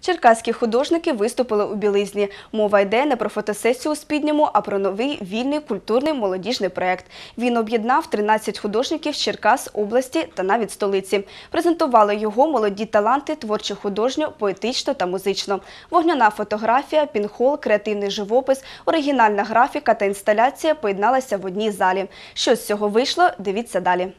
Черкаські художники виступили у білизні. Мова йде не про фотосесію у спідньому, а про новий вільний культурний молодіжний проект. Він об'єднав 13 художників з Черкас, області та навіть столиці. Презентували його молоді таланти творчо художньо, поетично та музично. Вогняна фотографія, пінхол, креативний живопис, оригінальна графіка та інсталяція поєдналися в одній залі. Що з цього вийшло, дивіться далі.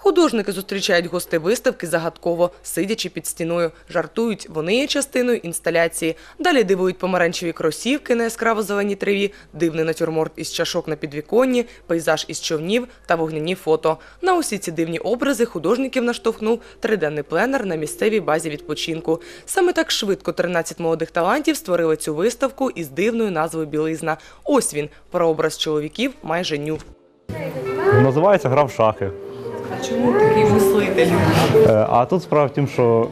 Художники зустрічають гостей виставки загадково, сидячи під стіною. Жартують, вони є частиною інсталяції. Далі дивують помаранчеві кросівки на яскраво зеленій траві, дивний натюрморт із чашок на підвіконні, пейзаж із човнів та вогняні фото. На усі ці дивні образи художників наштовхнув триденний пленер на місцевій базі відпочинку. Саме так швидко 13 молодих талантів створили цю виставку із дивною назвою Білизна. Ось він прообраз чоловіків майже ню. Називається гра в шахи. А чому такий мислитель? Е, А тут справа в тім, що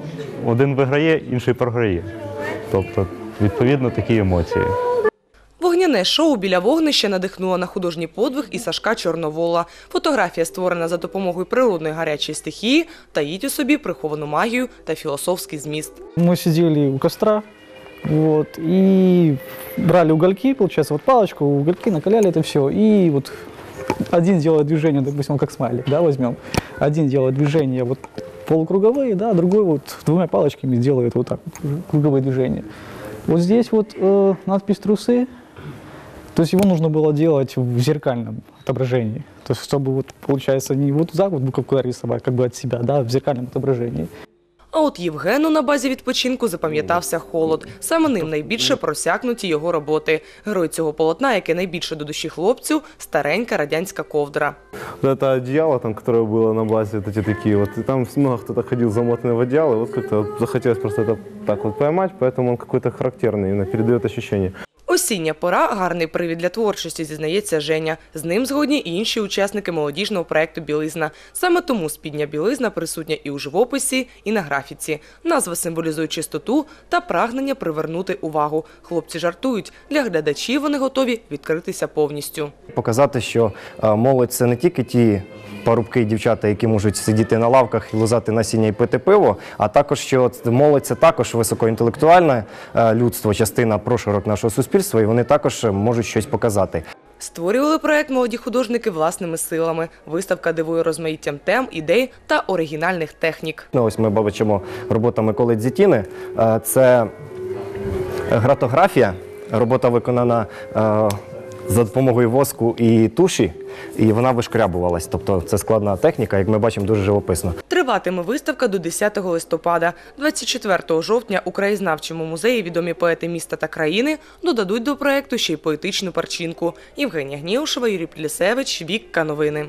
один виграє, інший програє. Тобто, відповідно, такі емоції. Вогняне шоу біля вогнища надихнуло на художній подвиг і Сашка Чорновола. Фотографія створена за допомогою природної гарячої стихії, таїть у собі приховану магію та філософський зміст. Мы сидели у костра, вот, и брали угольки, получается, вот палочку, угольки, накаляли это все, и вот один делает движение, допустим, как смайлик, да, возьмем, один делает движение вот полукруговые, да, другой вот двумя палочками делает вот так круговые движения. Вот здесь вот э, надпись «трусы», то есть его нужно было делать в зеркальном отображении. То есть чтобы вот, получается, не вот так вот буковку рисовать, как бы от себя, да, а в зеркальном отображении. А от Євгену на базі відпочинку запам'ятався холод. Саме ним найбільше просякнуті його роботи. Герой цього полотна, яке найбільше до душі хлопцю, старенька радянська ковдра. Вот это одеяло, там, которое было на базе, вот эти такие вот, и там много кто-то ходил замотанный в одеяло, и вот как-то вот захотелось просто это так вот поймать, поэтому он какой-то характерный, именно передает ощущение. Осіння пора гарний привід для творчості, зізнається Женя. З ним згодні і інші учасники молодіжного проекту Білизна. Саме тому спідня білизна присутня і у живописі, і на графіці. Назва символізує чистоту та прагнення привернути увагу. Хлопці жартують. Для глядачів вони готові відкритися повністю. Показати, що е, молодь це не тільки ті парубки і дівчата, які можуть сидіти на лавках і лизати насіння і пити пиво, а також що молодь це також високоінтелектуальне е, людство, частина прошарок нашого суспільства, і вони також можуть щось показати. Створювали проект молоді художники власними силами. Виставка дивує розмаїттям тем, ідей та оригінальних технік. Ну, ось ми бачимо робота Миколи Дзітіни. Е, Це гратографія. Робота виконана е, за допомогою воску і туші, і вона вишкрябувалась. Тобто це складна техніка, як ми бачимо, дуже живописно. Триватиме виставка до 10 листопада. 24 жовтня у краєзнавчому музеї відомі поети міста та країни додадуть до проекту ще й поетичну парчинку. Євгенія Гнєушева, Юрій Плісевич, Вікка Новини.